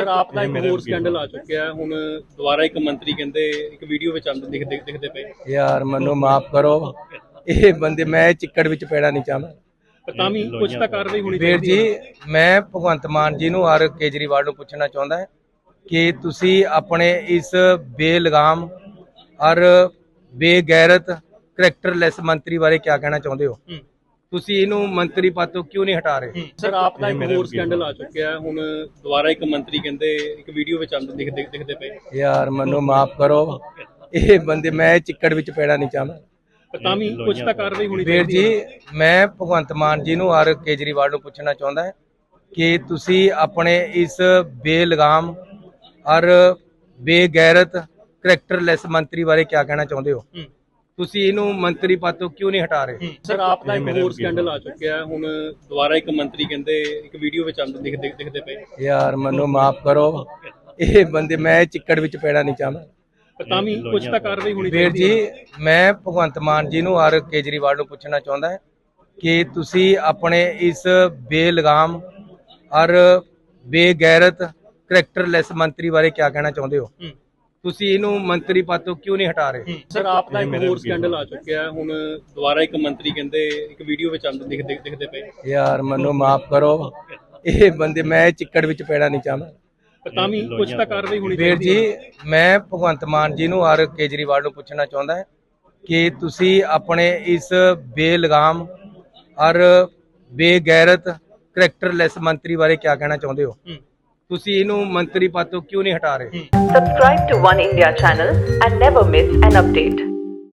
Sir ਆਪ ਦਾ ਇੱਕ ਹੋਰ ਸਕੈਂਡਲ ਆ ਚੁੱਕਿਆ ਹੈ। ਹੁਣ ਦੁਬਾਰਾ ਇੱਕ ਮੰਤਰੀ ਕਹਿੰਦੇ ਇੱਕ ਵੀਡੀਓ ਵਿੱਚ ਆਉਂਦੇ ਦਿਖਦੇ ਦਿਖਦੇ ਪਏ। ਯਾਰ ਮੈਨੂੰ ਮਾਫ ਕਰੋ। ਇਹ ਬੰਦੇ ਮੈਂ ਚਿੱਕੜ ਵਿੱਚ ਪੈਣਾ ਨਹੀਂ ਚਾਹੁੰਦਾ। ਪਰ ਤਾਂ ਵੀ ਕੁਝ ਤਾਂ ਕਾਰਵਾਈ ਹੋਣੀ ਵੀਰ ਚਾਹੀਦੀ ਜੀ ਹੈ ਮੈਂ ਭਗਵੰਤ ਮਾਨ ਜੀ ਨੂੰ ਔਰ ਕੇਜਰੀਵਾਲ ਨੂੰ ਪੁੱਛਣਾ ਚਾਹੁੰਦਾ ਕਿ ਤੁਸੀਂ ਆਪਣੇ ਇਸ ਬੇਲਗਾਮ ਔਰ ਬੇਗੈਰਤ ਕਰੈਕਟਰਲੈਸ ਮੰਤਰੀ ਬਾਰੇ ਕੀ ਕਹਿਣਾ ਚਾਹੁੰਦੇ ਹੂੰ। ਤੁਸੀਂ ਇਹਨੂੰ ਮੰਤਰੀ ਪਦ ਤੋਂ ਕਿਉਂ ਨਹੀਂ ਹਟਾ ਰਹੇ? ਸਰ ਆਪ ਦਾ ਇੱਕ ਹੋਰ ਸਕੈਂਡਲ ਆ ਚੁੱਕਿਆ ਹੈ। ਹੁਣ ਦੁਬਾਰਾ ਇੱਕ ਮੰਤਰੀ ਕਹਿੰਦੇ ਇੱਕ ਵੀਡੀਓ ਵਿੱਚ ਆਉਂਦੇ ਦਿਖਦੇ ਦਿਖਦੇ ਪਏ। ਯਾਰ ਮੈਨੂੰ ਮਾਫ ਕਰੋ। ਇਹ ਬੰਦੇ ਮੈਂ ਚਿੱਕੜ ਵਿੱਚ ਪੈਣਾ ਨਹੀਂ ਚਾਹੁੰਦਾ। ਪਰ ਤਾਂ ਵੀ ਕੁਝ ਤਾਂ ਕਾਰਵਾਈ ਹੋਣੀ ਵੀਰ ਚਾਹੀਦੀ ਜੀ ਮੈਂ ਭਗਵੰਤ ਮਾਨ ਜੀ ਨੂੰ ਔਰ ਕੇਜਰੀਵਾਲ ਨੂੰ ਪੁੱਛਣਾ ਚਾਹੁੰਦਾ ਹਾਂ ਕਿ ਤੁਸੀਂ ਆਪਣੇ ਇਸ ਬੇਲਗਾਮ ਔਰ ਬੇਗੈਰਤ ਕਰੈਕਟਰਲੈਸ ਮੰਤਰੀ ਬਾਰੇ ਕੀ ਕਹਿਣਾ ਚਾਹੁੰਦੇ ਹੋ? ਹੂੰ। ਤੁਸੀਂ ਇਹਨੂੰ ਮੰਤਰੀ ਪਦ ਤੋਂ ਕਿਉਂ ਨਹੀਂ ਹਟਾ ਰਹੇ? ਸਰ ਆਪ ਦਾ ਇੱਕ ਹੋਰ ਸਕੈਂਡਲ ਆ ਚੁੱਕਿਆ ਹੈ। ਹੁਣ ਦੁਬਾਰਾ ਇੱਕ ਮੰਤਰੀ ਕਹਿੰਦੇ ਇੱਕ ਵੀਡੀਓ ਵਿੱਚ ਆਉਂਦੇ ਦਿਖਦੇ ਦਿਖਦੇ ਪਏ। ਯਾਰ ਮੈਨੂੰ ਮਾਫ ਕਰੋ। ਇਹ ਬੰਦੇ ਮੈਂ ਚਿੱਕੜ ਵਿੱਚ ਪੈਣਾ ਨਹੀਂ ਚਾਹੁੰਦਾ। ਪਰ ਤਾਂ ਵੀ ਕੁਝ ਤਾਂ ਕਾਰਵਾਈ ਹੋਣੀ ਵੀਰ ਚਾਹੀਦੀ ਜੀ ਮੈਂ ਭਗਵੰਤ ਮਾਨ ਜੀ ਨੂੰ ਔਰ ਕੇਜਰੀਵਾਲ ਨੂੰ ਪੁੱਛਣਾ ਚਾਹੁੰਦਾ ਹਾਂ ਕਿ ਤੁਸੀਂ ਆਪਣੇ ਇਸ ਬੇਲਗਾਮ ਔਰ ਬੇਗੈਰਤ ਕਰੈਕਟਰਲੈਸ ਮੰਤਰੀ ਬਾਰੇ ਕੀ ਕਹਿਣਾ ਚਾਹੁੰਦੇ ਹੋ? ਹੂੰ। ਤੁਸੀਂ ਇਹਨੂੰ ਮੰਤਰੀ ਪਦ ਤੋਂ ਕਿਉਂ ਨਹੀਂ ਹਟਾ ਰਹੇ? ਸਰ ਆਪ ਦਾ ਇੱਕ ਹੋਰ ਸਕੈਂਡਲ ਆ ਚੁੱਕਿਆ ਹੈ। ਹੁਣ ਦੁਬਾਰਾ ਇੱਕ ਮੰਤਰੀ ਕਹਿੰਦੇ ਇੱਕ ਵੀਡੀਓ ਵਿੱਚ ਆਉਂਦੇ ਦਿਖਦੇ ਦਿਖਦੇ ਪਏ। ਯਾਰ ਮੈਨੂੰ ਮਾਫ ਕਰੋ। ਇਹ ਬੰਦੇ ਮੈਂ ਚਿੱਕੜ ਵਿੱਚ ਪੈਣਾ ਨਹੀਂ ਚਾਹੁੰਦਾ। ਪਰ ਤਾਂ ਵੀ ਕੁਝ ਤਾਂ ਕਾਰਵਾਈ ਹੋਣੀ ਵੀਰ ਚਾਹੀਦੀ ਜੀ ਹੈ ਮੈਂ ਭਗਵੰਤ ਮਾਨ ਜੀ ਨੂੰ ਔਰ ਕੇਜਰੀਵਾਲ ਨੂੰ ਪੁੱਛਣਾ ਚਾਹੁੰਦਾ ਹਾਂ ਕਿ ਤੁਸੀਂ ਆਪਣੇ ਇਸ ਬੇਲਗਾਮ ਔਰ ਬੇਗੈਰਤ ਕਰੈਕਟਰਲੈਸ ਮੰਤਰੀ ਬਾਰੇ ਕੀ ਕਹਿਣਾ ਚਾਹੁੰਦੇ ਹੋ? ਹੂੰ। ਤੁਸੀਂ ਇਹਨੂੰ ਮੰਤਰੀ ਪਦ ਤੋਂ ਕਿਉਂ ਨਹੀਂ ਹਟਾ ਰਹੇ subscribe to One India channel and never miss an update